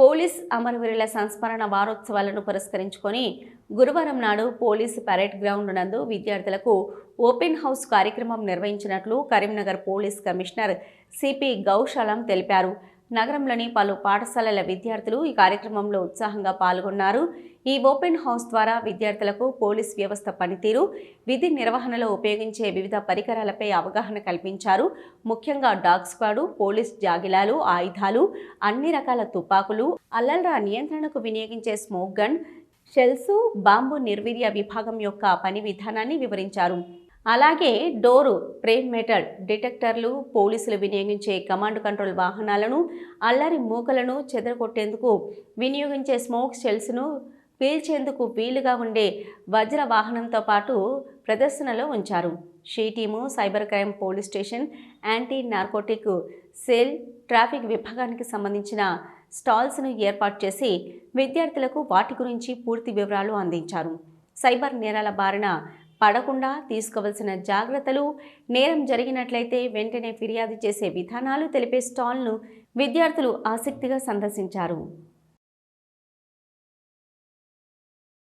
Police అమరవీరుల సంస్మరణ వారోత్సవాలను పురస్కరించుకొని గురువారం నాడు పోలీస్ పరేడ్ గ్రౌండ్ నందు విద్యార్థులకు ఓపెన్ హౌస్ కార్యక్రమం నిర్వహించినట్లు Karimnagar police commissioner CP Gaushalam తెలిపారు. నగరంలోని పలు పాఠశాలల విద్యార్థులు ఈ కార్యక్రమంలో ఉత్సాహంగా పాల్గొన్నారు. ఈ ఓపెన్ హౌస్ ద్వారా విద్యార్థులకు పోలీస్ వ్యవస్థ పనితీరు విధి నిర్వహణలో ఉపయోగించే వివిధ పరికరాలపై అవగాహన కల్పించారు. ముఖ్యంగా డాగ్ స్క్వాడు పోలీస్ జాగిలాలు ఆయుధాలు అన్ని రకాల తుపాకులు అల్లల్రా నియంత్రణకు వినియోగించే స్మోక్ గన్ షెల్సు బాంబు నిర్వీర్య విభాగం యొక్క పని విధానాన్ని వివరించారు. అలాగే డోరు ప్రేమ్ మెటల్ డిటెక్టర్లు పోలీసులు వినియోగించే కమాండ్ కంట్రోల్ వాహనాలను అల్లరి మూకలను చెదరగొట్టేందుకు వినియోగించే స్మోక్ షెల్స్ను పీల్చేందుకు వీలుగా ఉండే వజ్ర వాహనంతో పాటు ప్రదర్శనలో ఉంచారు. She team cyber crime police station anti narcotic cell traffic విభాగానికి సంబంధించిన స్టాల్స్ను ఏర్పాటు చేసి విద్యార్థులకు వాటి గురించి పూర్తి వివరాలు అందించారు. సైబర్ నేరాల బారిన పడకుండా తీసుకోవలసిన జాగ్రత్తలు. నేరం జరిగినట్లయితే వెంటనే ఫిర్యాదు చేసే విధానాలు తెలిపే స్టాల్ను విద్యార్థులు ఆసక్తిగా సందర్శించారు.